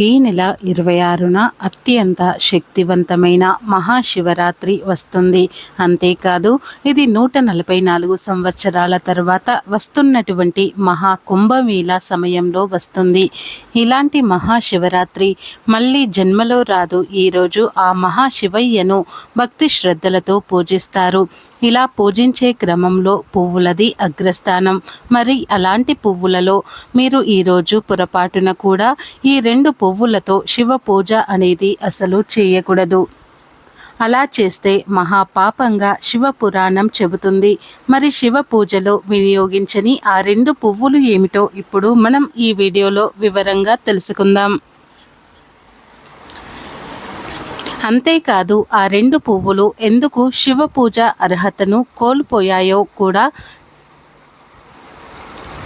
ఈ నెల ఇరవై ఆరున అత్యంత శక్తివంతమైన మహాశివరాత్రి వస్తుంది. అంతేకాదు ఇది నూట నలభై నాలుగు సంవత్సరాల తర్వాత వస్తున్నటువంటి మహాకుంభమేళ సమయంలో వస్తుంది. ఇలాంటి మహాశివరాత్రి మళ్ళీ జన్మలో రాదు. ఈరోజు ఆ మహాశివయ్యను భక్తి శ్రద్ధలతో పూజిస్తారు. ఇలా పూజించే క్రమంలో పువ్వులది అగ్రస్థానం. మరి అలాంటి పువ్వులలో మీరు ఈరోజు పొరపాటున కూడా ఈ రెండు పువ్వులతో శివ పూజ అనేది అసలు చేయకూడదు. అలా చేస్తే మహాపాపంగా శివ పురాణం చెబుతుంది. మరి శివ పూజలో వినియోగించని ఆ రెండు పువ్వులు ఏమిటో ఇప్పుడు మనం ఈ వీడియోలో వివరంగా తెలుసుకుందాం. అంతేకాదు ఆ రెండు పువ్వులు ఎందుకు శివ పూజ అర్హతను కోల్పోయాయో కూడా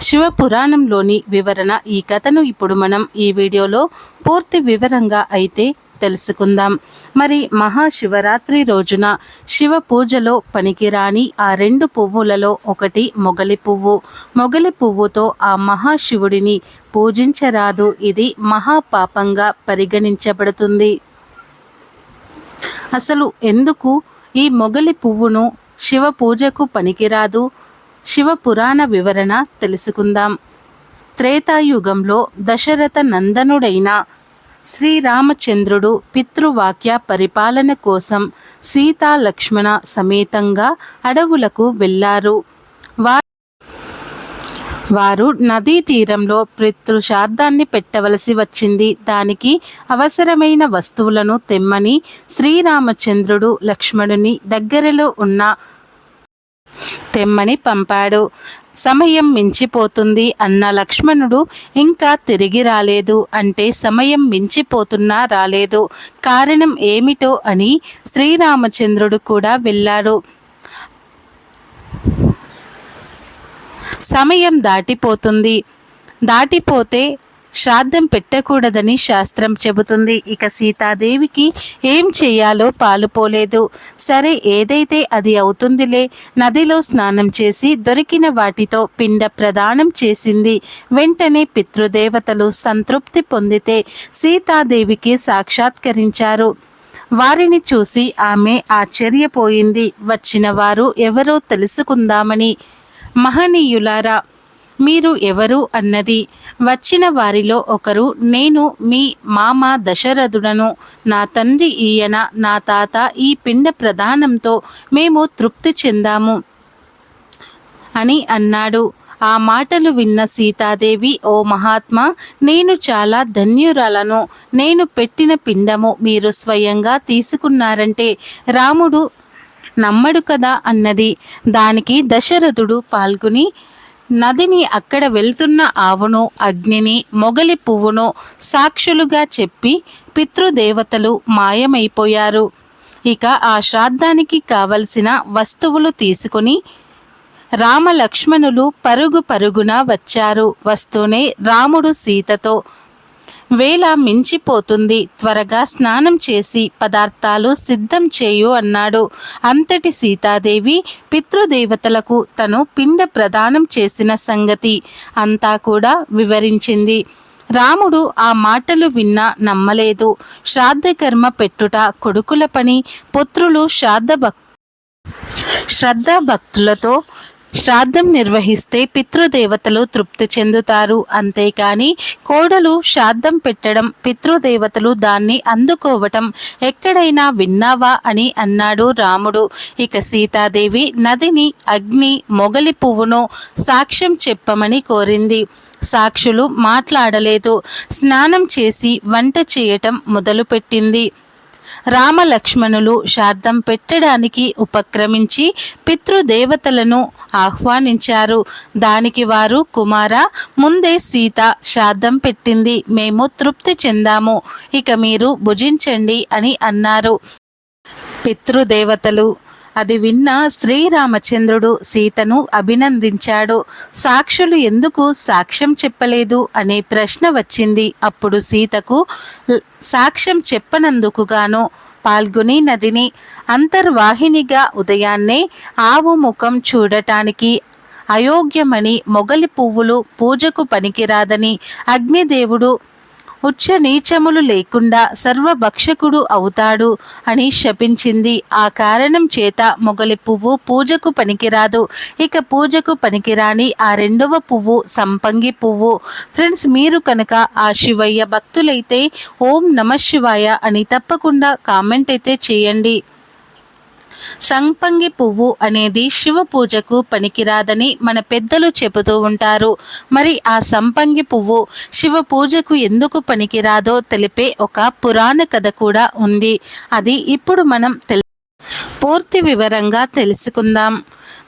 శివ పురాణంలోని వివరణ ఈ కథను ఇప్పుడు మనం ఈ వీడియోలో పూర్తి వివరంగా అయితే తెలుసుకుందాం. మరి మహాశివరాత్రి రోజున శివ పూజలో పనికిరాని ఆ రెండు పువ్వులలో ఒకటి మొగలి పువ్వు. మొగలి పువ్వుతో ఆ మహాశివుడిని పూజించరాదు. ఇది మహాపాపంగా పరిగణించబడుతుంది. అసలు ఎందుకు ఈ మొగలి పువ్వును శివ పూజకు పనికిరాదు? శివ పురాణ వివరణ తెలుసుకుందాం. త్రేతాయుగంలో దశరథ నందనుడైన శ్రీరామచంద్రుడు పితృవాక్య పరిపాలన కోసం సీతా లక్ష్మణ సమేతంగా అడవులకు వెళ్ళారు. వారు నదీ తీరంలో పితృశార్థాన్ని పెట్టవలసి వచ్చింది. దానికి అవసరమైన వస్తువులను తెమ్మని శ్రీరామచంద్రుడు లక్ష్మణుని దగ్గరలో ఉన్న తెమ్మని పంపాడు. సమయం మించిపోతుంది అన్న లక్ష్మణుడు ఇంకా తిరిగి రాలేదు. అంటే సమయం మించిపోతున్నా రాలేదు. కారణం ఏమిటో అని శ్రీరామచంద్రుడు కూడా వెళ్ళాడు. సమయం దాటిపోతుంది. దాటిపోతే శ్రాద్ధం పెట్టకూడదని శాస్త్రం చెబుతుంది. ఇక సీతాదేవికి ఏం చేయాలో పాలుపోలేదు సరే ఏదైతే అది అవుతుందిలే. నదిలో స్నానం చేసి దొరికిన వాటితో పిండ ప్రదానం చేసింది. వెంటనే పితృదేవతలు సంతృప్తి పొందితే సీతాదేవికి సాక్షాత్కరించారు. వారిని చూసి ఆమె ఆశ్చర్యపోయింది. వచ్చిన వారు ఎవరో తెలుసుకుందామని. మహనీయులారా మీరు ఎవరు అన్నది. వచ్చిన వారిలో ఒకరు నేను మీ మామ దశరథుడను. నా తండ్రి ఈయన నా తాత ఈ పిండ ప్రధానంతో మేము తృప్తి చెందాము అని అన్నాడు. ఆ మాటలు విన్న సీతాదేవి ఓ మహాత్మా నేను చాలా ధన్యురాలను. నేను పెట్టిన పిండము మీరు స్వయంగా తీసుకున్నారంటే రాముడు నమ్మడు కదా అన్నది. దానికి దశరథుడు పాల్గొని నదిని అక్కడ వెళ్తున్న ఆవును అగ్నిని మొగలి పువ్వును సాక్షులుగా చెప్పి పితృదేవతలు మాయమైపోయారు. ఇక ఆ శ్రాద్ధానికి కావలసిన వస్తువులు తీసుకుని రామలక్ష్మణులు పరుగు పరుగున వచ్చారు. వస్తూనే రాముడు సీతతో వేళ మించిపోతుంది. త్వరగా స్నానం చేసి పదార్థాలు సిద్ధం చేయు అన్నాడు. అంతటి సీతాదేవి పితృదేవతలకు తను పిండ ప్రదానం చేసిన సంగతి అంతా కూడా వివరించింది. రాముడు ఆ మాటలు విన్నా నమ్మలేదు. శ్రాద్ధకర్మ పెట్టుట కొడుకుల పని పుత్రులు శ్రాద్ధ భక్ శ్రద్ధ భక్తులతో శ్రాద్ధం నిర్వహిస్తే పితృదేవతలు తృప్తి చెందుతారు. అంతేకాని కోడలు శ్రాద్ధం పెట్టడం పితృదేవతలు దాన్ని అందుకోవటం ఎక్కడైనా విన్నావా అని అన్నాడు రాముడు. ఇక సీతాదేవి నదిని అగ్ని మొగలి పువ్వును సాక్ష్యం చెప్పమని కోరింది. సాక్షులు మాట్లాడలేదు. స్నానం చేసి వంట చేయటం మొదలుపెట్టింది. రామలక్ష్మణులు శార్థం పెట్టడానికి ఉపక్రమించి పితృదేవతలను ఆహ్వానించారు. దానికి వారు కుమార ముందే సీత శార్థం పెట్టింది. మేము తృప్తి చెందాము. ఇక మీరు భుజించండి అని అన్నారు. పితృదేవతలు అది విన్న శ్రీరామచంద్రుడు సీతను అభినందించాడు. సాక్షులు ఎందుకు సాక్ష్యం చెప్పలేదు అనే ప్రశ్న వచ్చింది. అప్పుడు సీతకు సాక్ష్యం చెప్పనందుకు గాను పాల్గొని నదిని అంతర్వాహినిగా ఉదయాన్నే ఆవు ముఖం చూడటానికి అయోగ్యమని మొగలి పువ్వులు పూజకు పనికిరాదని అగ్నిదేవుడు ఉచ్చ నీచములు లేకుండా సర్వభక్షకుడు అవుతాడు అని శపించింది. ఆ కారణం చేత మొగలి పువ్వు పూజకు పనికిరాదు. ఇక పూజకు పనికిరాని ఆ రెండవ పువ్వు సంపంగి పువ్వు. ఫ్రెండ్స్ మీరు కనుక ఆ శివయ్య భక్తులైతే ఓం నమ శివాయ అని తప్పకుండా కామెంట్ అయితే చేయండి. సంపంగి పువ్వు అనేది శివ పూజకు పనికిరాదని మన పెద్దలు చెబుతూ ఉంటారు. మరి ఆ సంపంగి పువ్వు శివ పూజకు ఎందుకు పనికిరాదో తెలిపే ఒక పురాణ కథ కూడా ఉంది. అది ఇప్పుడు మనం తెల్ పూర్తి వివరంగా తెలుసుకుందాం.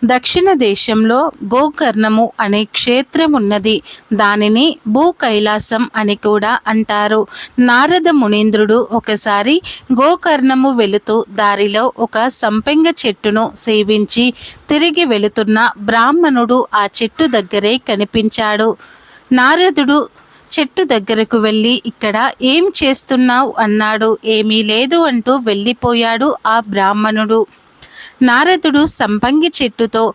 దక్షిణ దేశంలో గోకర్ణము అనే క్షేత్రం ఉన్నది దానిని భూ కైలాసం అని కూడా అంటారు. నారద మునీంద్రుడు ఒకసారి గోకర్ణము వెళుతూ దారిలో ఒక సంపెంగ చెట్టును సేవించి తిరిగి వెళుతున్న బ్రాహ్మణుడు ఆ చెట్టు దగ్గరే కనిపించాడు. నారదుడు చెట్టు దగ్గరకు వెళ్ళి ఇక్కడ ఏం చేస్తున్నావు? అన్నాడు. ఏమీ లేదు అంటూ వెళ్ళిపోయాడు ఆ బ్రాహ్మణుడు. నారదుడు సంపంగి చెట్టుతో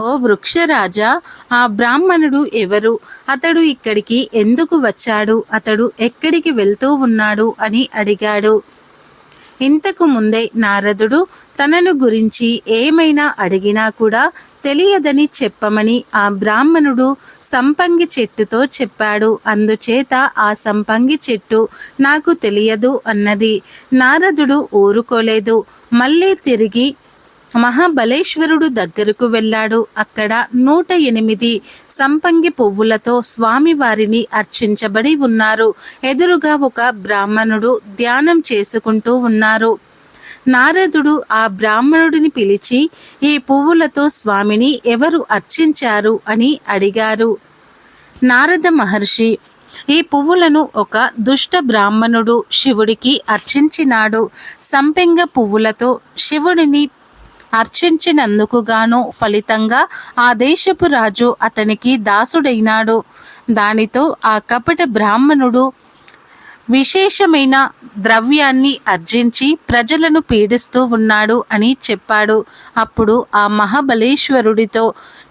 ఓ వృక్షరాజా ఆ బ్రాహ్మణుడు ఎవరు? అతడు ఇక్కడికి ఎందుకు వచ్చాడు? అతడు ఎక్కడికి వెళ్తూ ఉన్నాడు? అని అడిగాడు. ఇంతకు ముందే నారదుడు తనను గురించి ఏమైనా అడిగినా కూడా తెలియదని చెప్పమని ఆ బ్రాహ్మణుడు సంపంగి చెట్టుతో చెప్పాడు. అందుచేత ఆ సంపంగి చెట్టు నాకు తెలియదు అన్నది. నారదుడు ఊరుకోలేదు. మళ్ళీ తిరిగి మహాబలేశ్వరుడు దగ్గరకు వెళ్ళాడు. అక్కడ నూట ఎనిమిది సంపంగి పువ్వులతో స్వామివారిని అర్చించబడి ఉన్నారు. ఎదురుగా ఒక బ్రాహ్మణుడు ధ్యానం చేసుకుంటూ ఉన్నారు. నారదుడు ఆ బ్రాహ్మణుడిని పిలిచి ఈ పువ్వులతో స్వామిని ఎవరు అర్చించారు? అని అడిగారు. నారద మహర్షి ఈ పువ్వులను ఒక దుష్ట బ్రాహ్మణుడు శివుడికి అర్చించినాడు. సంపెంగ పువ్వులతో శివుడిని అర్చించినందుకు గాను ఫలితంగా ఆ దేశపు రాజు అతనికి దాసుడైనాడు. దానితో ఆ కపట బ్రాహ్మణుడు విశేషమైన ద్రవ్యాన్ని అర్జించి ప్రజలను పీడిస్తూ ఉన్నాడు అని చెప్పాడు. అప్పుడు ఆ మహాబలేశ్వరుడితో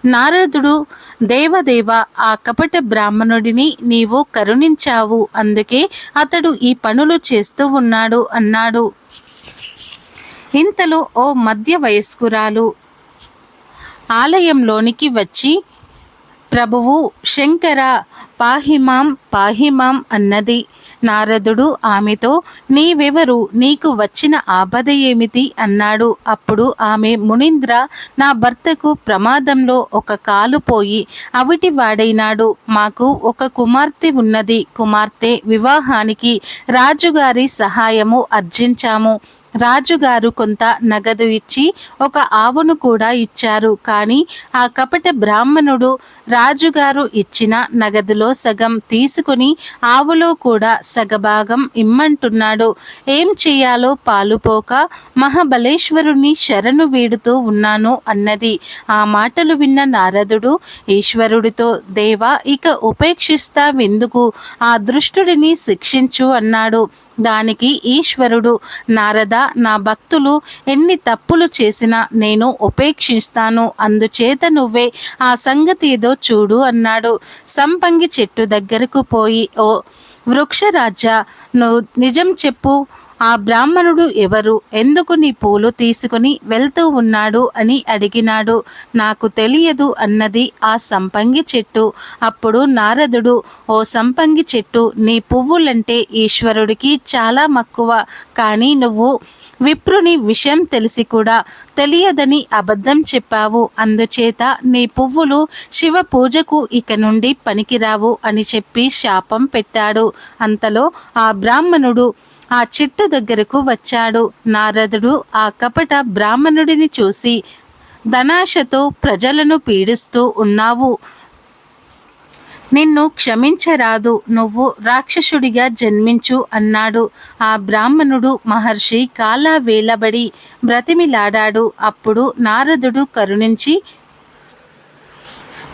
నారదుడు దేవదేవ ఆ కపట బ్రాహ్మణుడిని నీవు కరుణించావు. అందుకే అతడు ఈ పనులు చేస్తూ ఉన్నాడు అన్నాడు. ఇంతలో ఓ మధ్య వయస్కురాలు. ఆలయంలోనికి వచ్చి ప్రభువు శంకర పాహిమాం పాహిమాం అన్నది. నారదుడు ఆమెతో నీవెవరు? నీకు వచ్చిన ఆపద ఏమిటి? అన్నాడు. అప్పుడు ఆమె మునీంద్ర నా భర్తకు ప్రమాదంలో ఒక కాలు పోయి అవిటి వాడైనాడు. మాకు ఒక కుమార్తె ఉన్నది. కుమార్తె వివాహానికి రాజుగారి సహాయము అర్జించాము. రాజుగారు కొంత నగదు ఇచ్చి ఒక ఆవును కూడా ఇచ్చారు. కానీ ఆ కపట బ్రాహ్మణుడు రాజుగారు ఇచ్చిన నగదులో సగం తీసుకుని ఆవులో కూడా సగభాగం ఇమ్మంటున్నాడు. ఏం చేయాలో పాలుపోక మహాబలేశ్వరుని శరణు వీడుతూ ఉన్నాను అన్నది. ఆ మాటలు విన్న నారదుడు ఈశ్వరుడితో దేవా ఇక ఉపేక్షిస్తావెందుకు? ఆ దృష్టుడిని శిక్షించు అన్నాడు. దానికి ఈశ్వరుడు నారద నా భక్తులు ఎన్ని తప్పులు చేసినా నేను ఉపేక్షిస్తాను. అందుచేత నువ్వే ఆ సంగతి ఏదో చూడు అన్నాడు. సంపంగి చెట్టు దగ్గరకు పోయి ఓ వృక్షరాజా నువ్వు నిజం చెప్పు. ఆ బ్రాహ్మణుడు ఎవరు? ఎందుకు నీ పూలు తీసుకుని వెళ్తూ ఉన్నాడు అని అడిగినాడు. నాకు తెలియదు అన్నది ఆ సంపంగి చెట్టు. అప్పుడు నారదుడు ఓ సంపంగి చెట్టు నీ పువ్వులంటే ఈశ్వరుడికి చాలా మక్కువ. కానీ నువ్వు విప్రుని విషయం తెలిసి కూడా తెలియదని అబద్ధం చెప్పావు. అందుచేత నీ పువ్వులు శివ పూజకు ఇక నుండి పనికిరావు అని చెప్పి శాపం పెట్టాడు. అంతలో ఆ బ్రాహ్మణుడు ఆ చెట్టు దగ్గరకు వచ్చాడు. నారదుడు ఆ కపట బ్రాహ్మణుడిని చూసి ధనాశతో ప్రజలను పీడిస్తూ ఉన్నావు. నిన్ను క్షమించరాదు. నువ్వు రాక్షసుడిగా జన్మించు అన్నాడు. ఆ బ్రాహ్మణుడు మహర్షి కాలా వేలబడి బ్రతిమిలాడాడు. అప్పుడు నారదుడు కరుణించి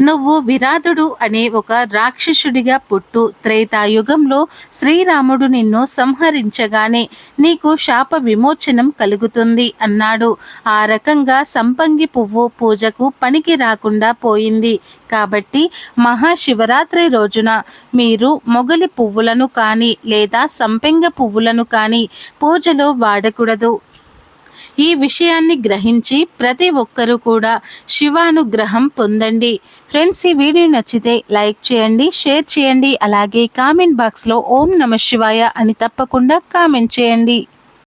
నువ్వు విరాధుడు అనే ఒక రాక్షసుడిగా పుట్టు త్రేతాయుగంలో శ్రీరాముడు నిన్ను సంహరించగానే నీకు శాప విమోచనం కలుగుతుంది అన్నాడు. ఆ రకంగా సంపంగి పువ్వు పూజకు పనికి రాకుండా పోయింది. కాబట్టి మహాశివరాత్రి రోజున మీరు మొగలి పువ్వులను కానీ లేదా సంపెంగ పువ్వులను కానీ పూజలో వాడకూడదు. ఈ విషయాన్ని గ్రహించి ప్రతి ఒక్కరూ కూడా శివానుగ్రహం పొందండి. ఫ్రెండ్స్ ఈ వీడియో నచ్చితే లైక్ చేయండి షేర్ చేయండి అలాగే కామెంట్ బాక్స్లో ఓం నమ శివాయ అని తప్పకుండా కామెంట్ చేయండి.